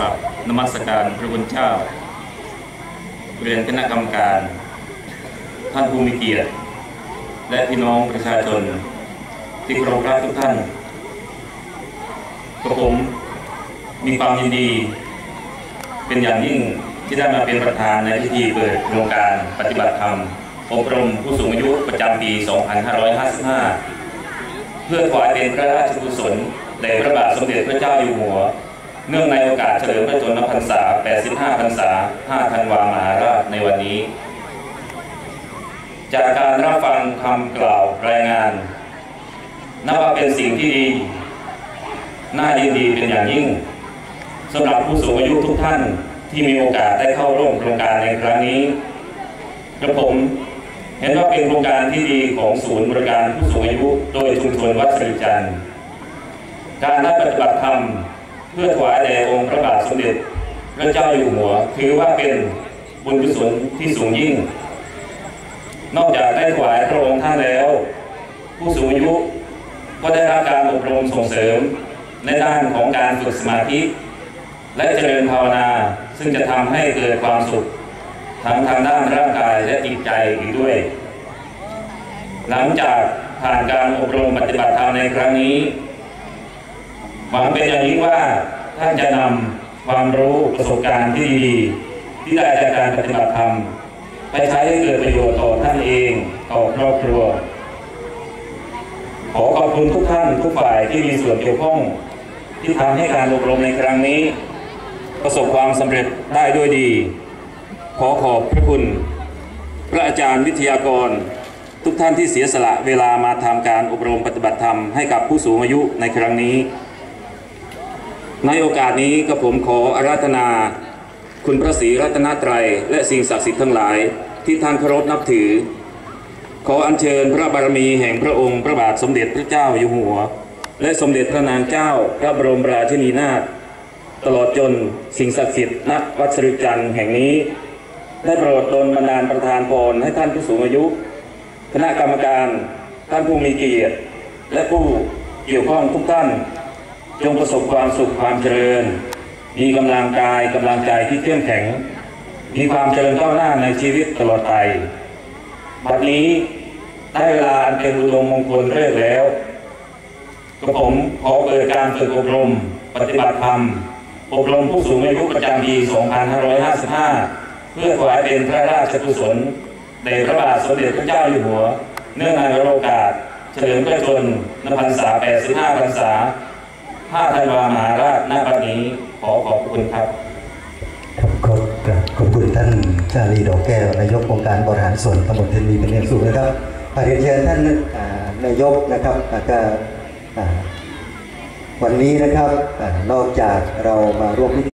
รับนมัสการพระคุณเจ้า เรียนคณะกรรมการ ท่านผู้มีเกียรติ และพี่น้องประชาชน ที่เคารพรักทุกท่านกระผมมีความยินดี เป็นอย่างยิ่งที่ได้มาเป็นประธานในพิธีเปิดโครงการปฏิบัติธรรมอบรมผู้สูงอายุประจำปี 2555 เพื่อถวายเป็นพระราชกุศลแด่พระบาทสมเด็จพระเจ้าอยู่หัว เนื่องในโอกาสเฉลิมพระชนมพรรษา 85 พรรษา 5 ธันวามหาราชในวันนี้ จากการรับฟังคำกล่าวรายงาน นับว่าเป็นสิ่งที่ดี น่ายินดีเป็นอย่างยิ่งสำหรับผู้สูงอายุทุกท่านที่มีโอกาสได้เข้าร่วมโครงการในครั้งนี้กระผมเห็นว่าเป็นโครงการที่ดีของศูนย์บริการผู้สูงอายุ โดยชุมชนวัดสิริจันทร์การได้ปฏิบัติธรรม เพื่อถวายแด่องค์พระบาทสมเด็จพระเจ้าอยู่หัว ถือว่าเป็นบุญกุศลที่สูงยิ่ง นอกจากได้ถวายพระองค์ท่านแล้ว ผู้สูงอายุก็ได้รับการอบรมส่งเสริมในด้านของการฝึกสมาธิ และเจริญภาวนาซึ่งจะทำให้เกิดความสุขทั้งทางด้านร่างกายและจิตใจอีกด้วย หลังจากผ่านการอบรมปฏิบัติธรรมในครั้งนี้ หวังเป็นอย่างยิ่งว่าท่านจะนำความรู้ประสบการณ์ที่ดีที่ได้จากการปฏิบัติธรรมไปใช้ให้เกิดประโยชน์ต่อท่านเองต่อครอบครัว ขอขอบคุณทุกท่านทุกฝ่ายที่มีส่วนเกี่ยวข้อง ที่ทำให้การอบรมในครั้งนี้ ประสบความสำเร็จได้ด้วยดี ขอขอบพระคุณ พระอาจารย์วิทยากร ทุกท่านที่เสียสละเวลามาทำการอบรมปฏิบัติธรรมให้กับผู้สูงอายุในครั้งนี้ ในโอกาสนี้ก็ผมขออาราธนา คุณพระศรีรัตนตรัย และสิ่งศักดิ์สิทธิ์ทั้งหลาย ที่ท่านเคารพนับถือ ขออัญเชิญพระบารมีแห่งพระองค์พระบาทสมเด็จพระเจ้าอยู่หัว และสมเด็จพระนางเจ้าพระบรมราชินีนาถตลอดจนสิ่งศักดิ์สิทธิ์ณวัดสริจันทร์แห่งนี้ได้โปรดดลบันดาลประทานพรให้ท่านผู้สูงอายุ คณะกรรมการท่านผู้มีเกียรติ และผู้เกี่ยวข้องทุกท่าน จงประสบความสุขความเจริญ มีกำลังกายกำลังใจที่เข้มแข็ง มีความเจริญก้าวหน้าในชีวิตตลอดไปบัดนี้ได้เวลาอันเป็นอุดมมงคลเริ่มแล้วกระผมขอเปิดการฝึกอบรม ปฏิบัติธรรม อบรมผู้สูงอายุประจำปี 2555 เพื่อถวายเป็นพระราชกุศลแด่พระบาทสมเด็จพระเจ้าอยู่หัว เนื่องในโอกาส เฉลิมพระชนมพรรษา 85 พรรษา 5ธันวามหาราชณบัดนี้ขอขอบคุณครับขอบขอบคุณท่านชาลีดอกแก้วนายกองค์การบริหารส่วนตำบลเทนมีเป็นอย่างสูงนะครับขอเรียนเชิญท่านนายกนะครับก็วันนี้นะครับนอกจากเรามาร่วมพิธี